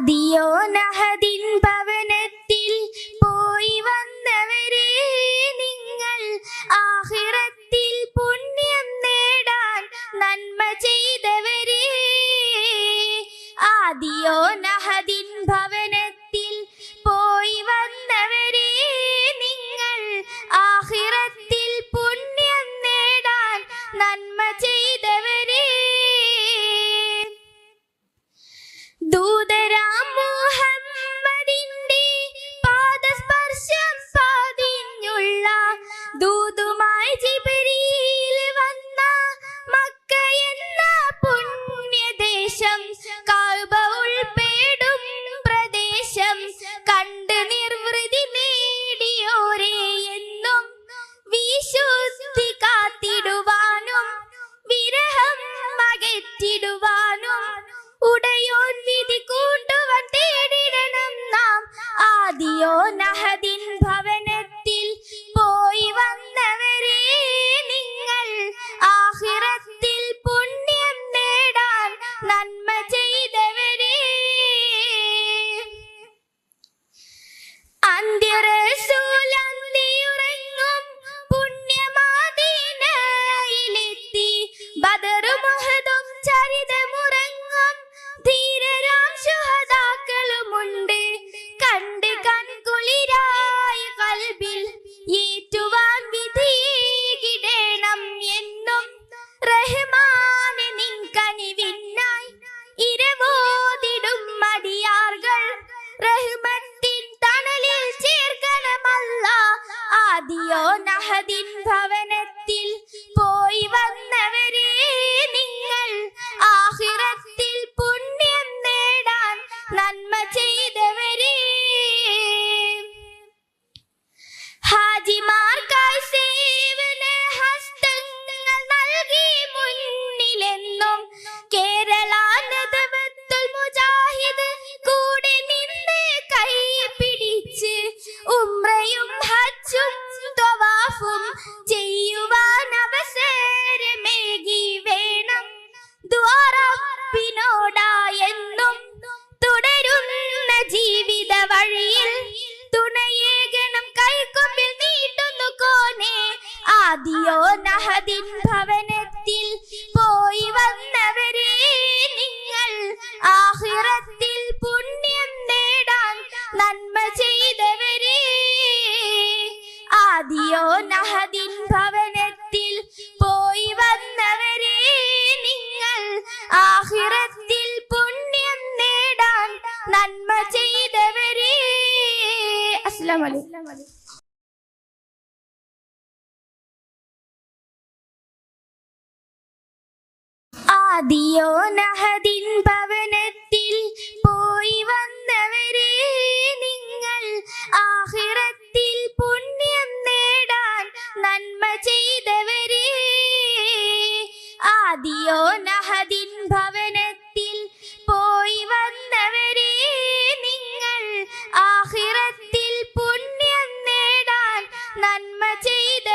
ആദിയോ നഹദിൻ ഭവനത്തിൽ പോയി വന്നവരെ നിങ്ങൾ ആഹിറത്തിൽ പുണ്യം നേടാൻ നന്മ ചെയ്തവരെ. ആദിയോ നഹദിൻ ഭവനത്തിൽ പോയി വന്നവരെ നിങ്ങൾ ആഹിറത്തിൽ പുണ്യം നേടാൻ നന്മ ചെയ്തവരെ. ദൂതരാം ദൂതുമായി ജിബ്രീൽ വന്ന മക്ക എന്ന പുണ്യദേശം കാൽബ ഉൾപ്പെടും പ്രദേശം കണ്ട് നിർവൃതി നേടിയോരെ എന്നും വിശുദ്ധി കാത്തിടുവാനും വിരഹം അകറ്റിടുവാനും നന്മ ചെയ്തവരെ. അന്ത്യറസൂൽ നഹദിൻ ഭവനത്തിൽ വഴിയിൽ തുണയേകണം കൈക്കൊമ്പിൽ നീട്ടുന്നു കോനെ. ആദിയോ നഹദിൻ ഭവനത്തിൽ പോയി വന്നവരെ നിങ്ങൾ ആഹിറത്തിൽ പുണ്യം നേടാൻ നന്മ ചെയ്തവരെ. ആദിയോ നഹദിൻ ഭവനത്തിൽ പോയി വന്നവരെ നിങ്ങൾ ആഹിറത്തിൽ പുണ്യം നേടാൻ നന്മ ചെയ്തവരെ അലൈക്കും. ആദിയോ നഹദിൻ ഭവനത്തിൽ പോയി വന്നവരെ നിങ്ങൾ ആഹിറത്തിൽ പുണ്യം നേടാൻ നന്മ ചെയ്തവരെ. ആദിയോ നന്മ ചെയ്ത